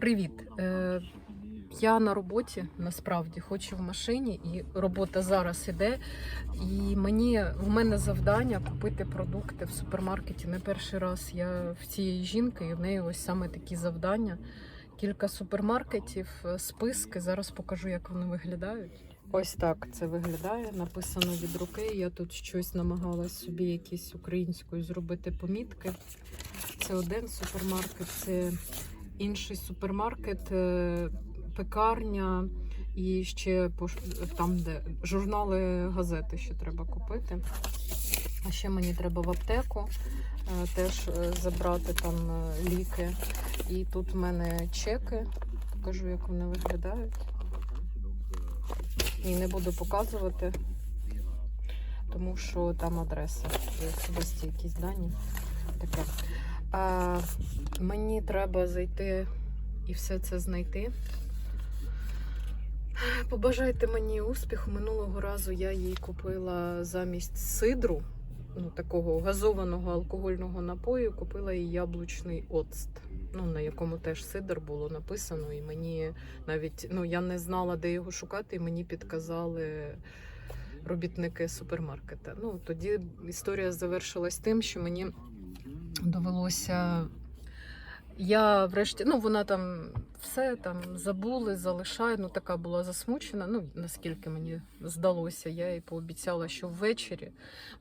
Привіт. Е, я на роботі насправді хочу в машині, і робота зараз іде. І мені в мене завдання купити продукти в супермаркеті. Не перший раз я в цієї жінки, і в неї ось саме такі завдання. Кілька супермаркетів, е, списки. Зараз покажу, як вони виглядають. Ось так це виглядає. Написано від руки. Я тут щось намагалась собі якісь українською зробити помітки. Це один супермаркет, це інший супермаркет, е, пекарня і ще там, де журнали, газети ще треба купити. А ще мені треба в аптеку е, теж е, забрати там ліки. І тут в мене чеки. Покажу, як вони виглядають. І не буду показувати, тому що там адреса особисті якісь дані. Таке. Мені треба зайти і все це знайти. Побажайте мені успіху. Минулого разу я їй купила замість сидру, ну такого газованого алкогольного напою, купила їй яблучний оцт. Ну, на якому теж сидр було написано, і мені навіть ну я не знала, де його шукати, і мені підказали робітники супермаркета. Ну тоді історія завершилась тим, що мені довелося. Я врешті, ну вона там все там забули, залишає. Ну така була засмучена. Ну наскільки мені здалося, я їй пообіцяла, що ввечері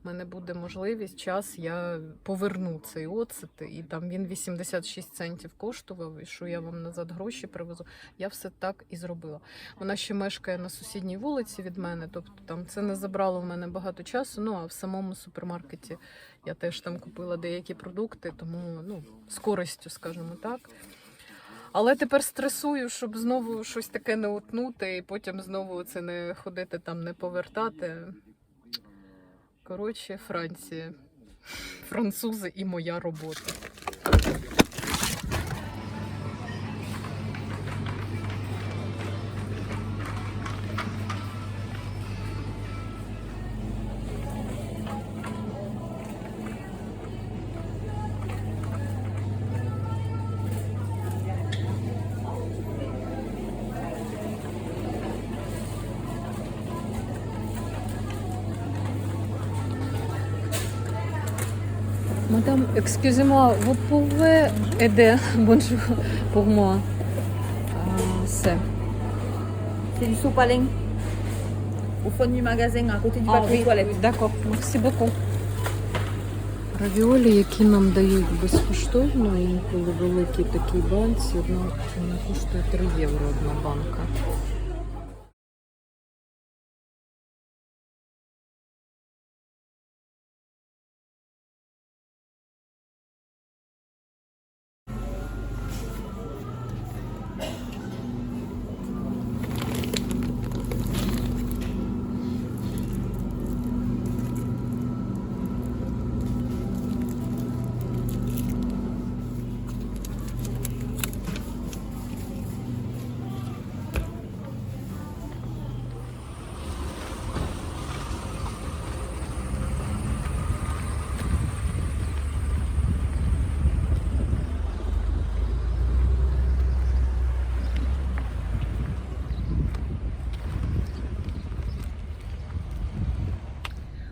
в мене буде можливість, час я поверну цей оцет, і там він 86 центів коштував, і що я вам назад гроші привезу. Я все так і зробила. Вона ще мешкає на сусідній вулиці від мене, тобто там це не забрало в мене багато часу. Ну а в самому супермаркеті я теж там купила деякі продукти, тому ну, з користю, скажімо так. Але тепер стресую, щоб знову щось таке не утнути, і потім знову це не ходити там, не повертати. Коротше, Франція. Французи і моя робота. Madame, excusez-moi, vous pouvez aider Bonjour pour moi. Ah, c'est. C'est du sopalin. Au fond du magasin, à côté du Ah, papier oui, toilette. D'accord, merci beaucoup. Равіолі, які нам дають безкоштовно, інколи великі такі банці, вона коштує 3 євро одна банка.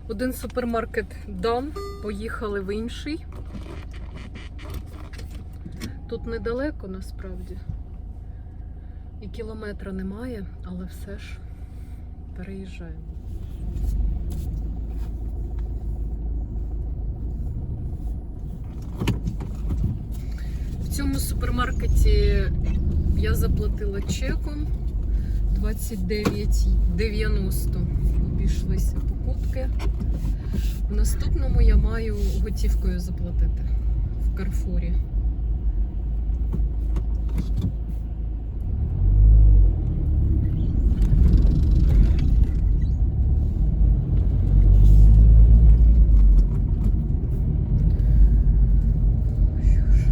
Один супермаркет дан, поїхали в інший. Тут недалеко насправді. І кілометра немає, але все ж переїжджаємо. В цьому супермаркеті я заплатила чеком 29,90 обійшлися покупки. В наступному я маю готівкою заплатити в Карфурі. Що ж,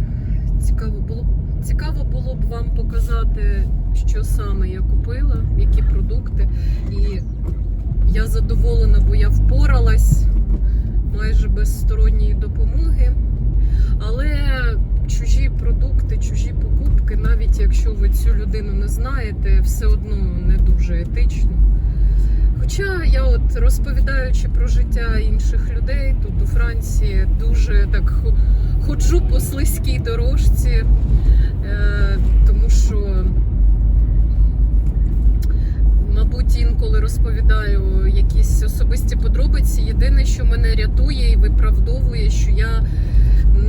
Цікаво було, цікаво було б вам показати, що саме я купила, які продукти. І я задоволена, бо я впоралась майже без сторонньої допомоги. Але чужі продукти, чужі покупки, навіть якщо ви цю людину не знаєте, все одно не дуже етично. Хоча я от розповідаючи про життя інших людей тут у Франції, дуже так ходжу по слизькій дорожці, е, тому що, мабуть, інколи розповідаю якісь особисті подробиці. Єдине, що мене рятує і виправдовує, що я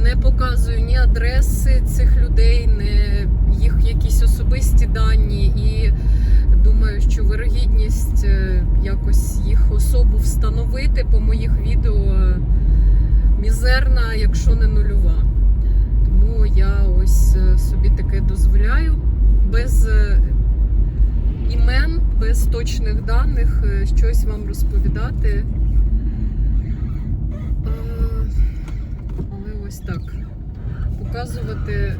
не показую ні адреси цих людей, не їх якісь особисті дані і думаю, що вирогідність е, якось їх особу встановити по моїх відео мізерна, якщо не нульова. Тому я ось е, собі таке дозволяю без е, імен, без точних даних е, щось вам розповідати. Але ось так. Показувати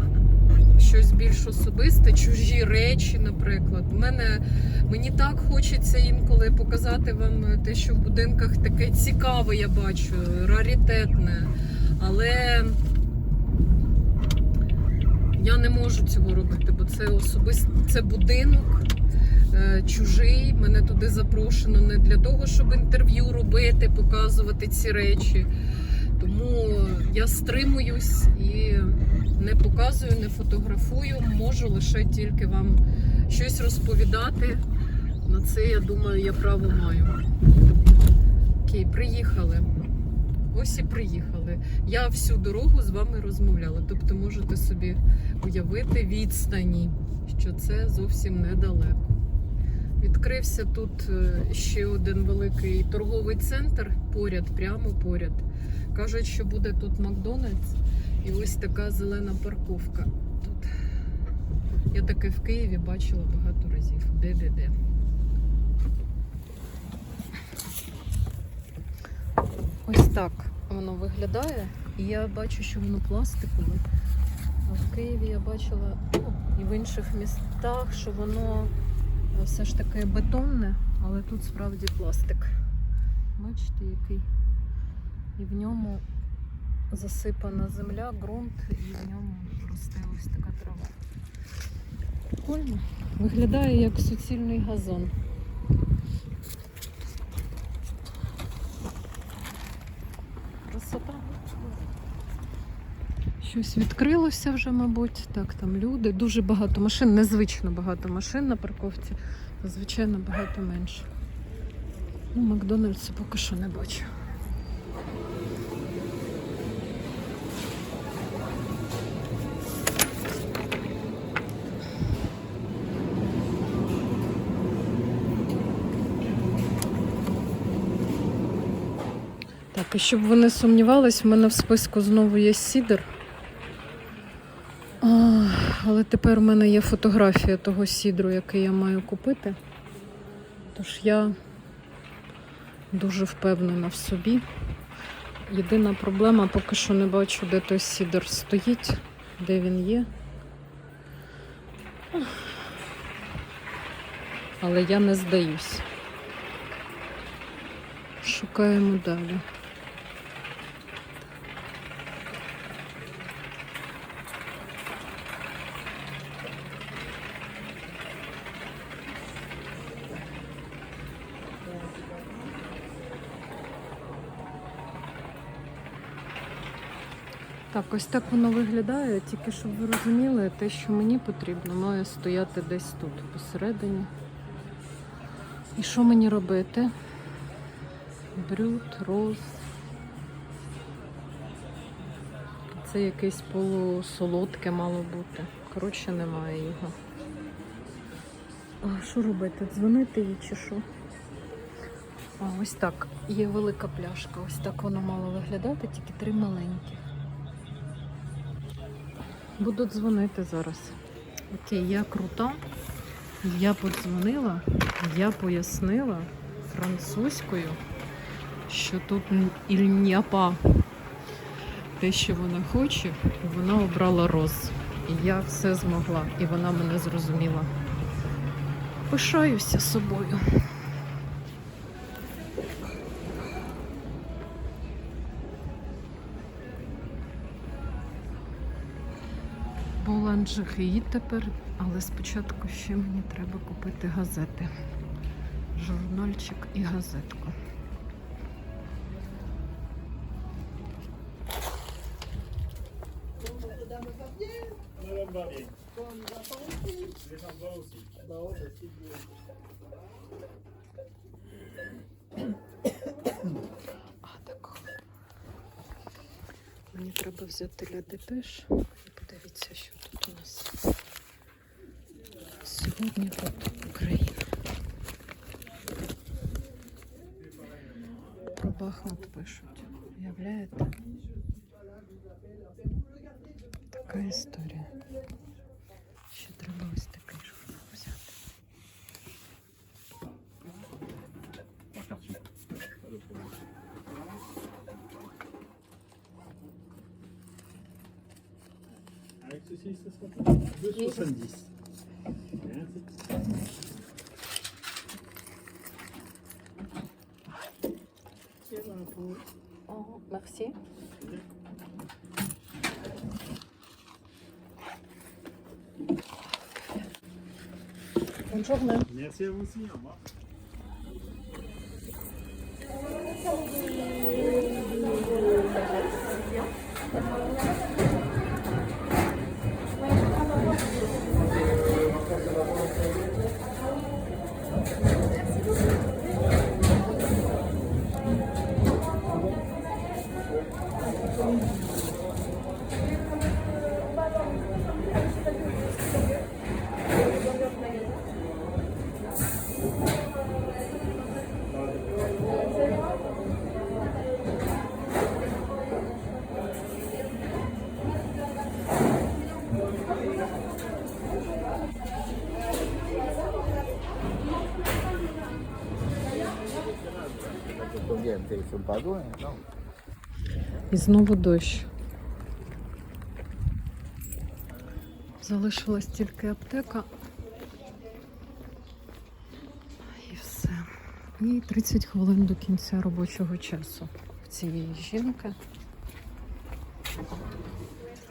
щось більш особисте, чужі речі, наприклад. У мене мені так хочеться інколи показати вам те, що в будинках таке цікаве, я бачу, раритетне. Але я не можу цього робити, бо це особисто це будинок. е, Чужий, мене туди запрошено не для того, щоб інтерв'ю робити, показувати ці речі. Тому я стримуюсь і не показую, не фотографую. Можу лише тільки вам щось розповідати. На це, я думаю, я право маю. Окей, приїхали. Ось і приїхали. Я всю дорогу з вами розмовляла. Тобто можете собі уявити відстані, що це зовсім недалеко. Відкрився тут е, ще один великий торговий центр поряд, прямо поряд. Кажуть, що буде тут Макдональдс і ось така зелена парковка. Тут я таке в Києві бачила багато разів. Де-де-де. Ось так воно виглядає. І я бачу, що воно пластикове. А в Києві я бачила ну, і в інших містах, що воно е, все ж таки бетонне, але тут справді пластик. Бачите, який? І в ньому засипана земля, ґрунт, і в ньому росте ось така трава. Прикольно. Виглядає як суцільний газон. Красота. Щось відкрилося вже, мабуть. Так, там люди. Дуже багато машин, незвично багато машин на парковці. Звичайно, багато менше. Ну, Макдональдса поки що не бачу. Так, і щоб ви не сумнівались, в мене в списку знову є сідер. А, але тепер в мене є фотографія того сідру, який я маю купити. Тож я дуже впевнена в собі. Єдина проблема, поки що не бачу, де той сідер стоїть, де він є. Але я не здаюсь. Шукаємо далі. Ось так воно виглядає, тільки щоб ви розуміли, те, що мені потрібно, має стояти десь тут, посередині. І що мені робити? Брют, роз. Це якесь полусолодке мало бути. Коротше, немає його. А що робити? Дзвонити їй чи що? А, ось так. Є велика пляшка. Ось так воно мало виглядати, тільки три маленькі. Буду дзвонити зараз. Окей, я крута. Я подзвонила, я пояснила французькою, що тут ільняпа те, що вона хоче, вона обрала роз. І я все змогла, і вона мене зрозуміла. Пишаюся собою. Боланж Джихаїд тепер, але спочатку ще мені треба купити газети. Журнальчик і газетку. А, так. Мені треба взяти ля депеш і подивитися, що тут у нас. Сьогодні тут Україна. Про Бахмут пишуть. Уявляєте? Така історія. Ще треба ось Oh, merci. Bonne. Merci à vous aussi. Au. Sont pas І знову дощ. Залишилась тільки аптека. І все. І 30 хвилин до кінця робочого часу в цієї жінки.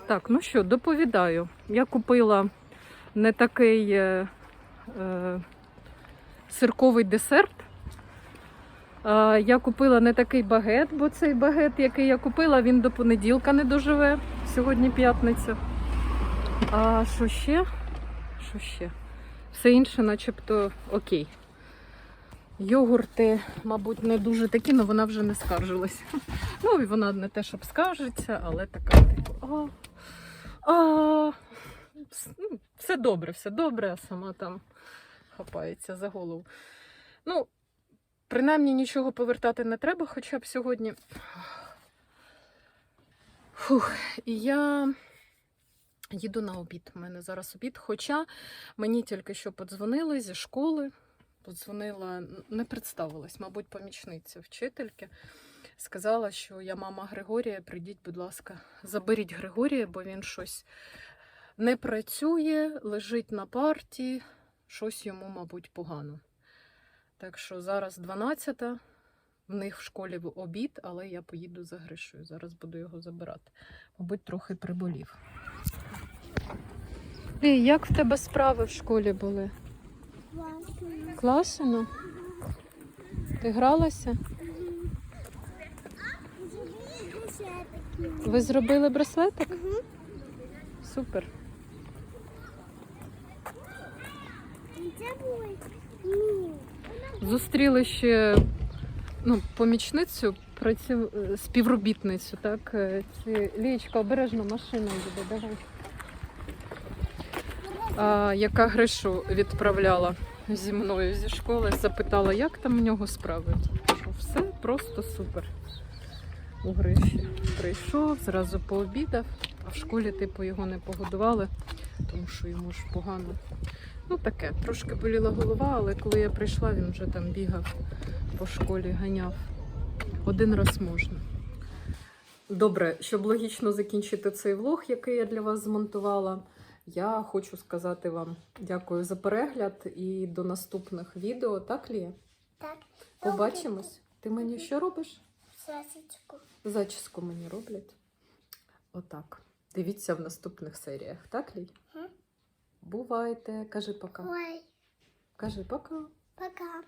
Так, ну що, доповідаю. Я купила не такий е, е, сирковий десерт. Я купила не такий багет, бо цей багет, який я купила, він до понеділка не доживе. Сьогодні п'ятниця. А що ще? Що ще? Все інше, начебто, окей. Йогурти, мабуть, не дуже такі, але вона вже не скаржилась. Ну, і вона не те, щоб скаржиться, але така, типу, а, а, ну, все добре, все добре, а сама там хапається за голову. Ну, Принаймні нічого повертати не треба, хоча б сьогодні. Фух, і я їду на обід. У мене зараз обід. Хоча мені тільки що подзвонили зі школи. Подзвонила, не представилась, мабуть, помічниця вчительки. Сказала, що я мама Григорія, прийдіть, будь ласка, заберіть Григорія, бо він щось не працює, лежить на парті, щось йому, мабуть, погано. Так що зараз 12 в них в школі обід, але я поїду за Гришою. Зараз буду його забирати. Мабуть, трохи приболів. Ей, як в тебе справи в школі були? Класно? Ти гралася? Ви зробили браслетик? Супер. Це були ні. Зустріли ще ну, помічницю, працю... співробітницю, так? е, Ці... Лієчка, обережно машина буде, давай. А, яка Гришу відправляла зі мною зі школи, запитала, як там у нього справи. Все просто супер. У Гриші прийшов, зразу пообідав, а в школі, типу, його не погодували, тому що йому ж погано. Ну таке, трошки боліла голова, але коли я прийшла, він вже там бігав по школі, ганяв. Один раз можна. Добре, щоб логічно закінчити цей влог, який я для вас змонтувала, я хочу сказати вам дякую за перегляд і до наступних відео. Так, Лія? Так. Побачимось. Ти мені що робиш? Сасочку. Зачіску мені роблять. Отак. Дивіться в наступних серіях, так, Лій? Бувайте. Кажи пока. Ой, Кажи пока. пока.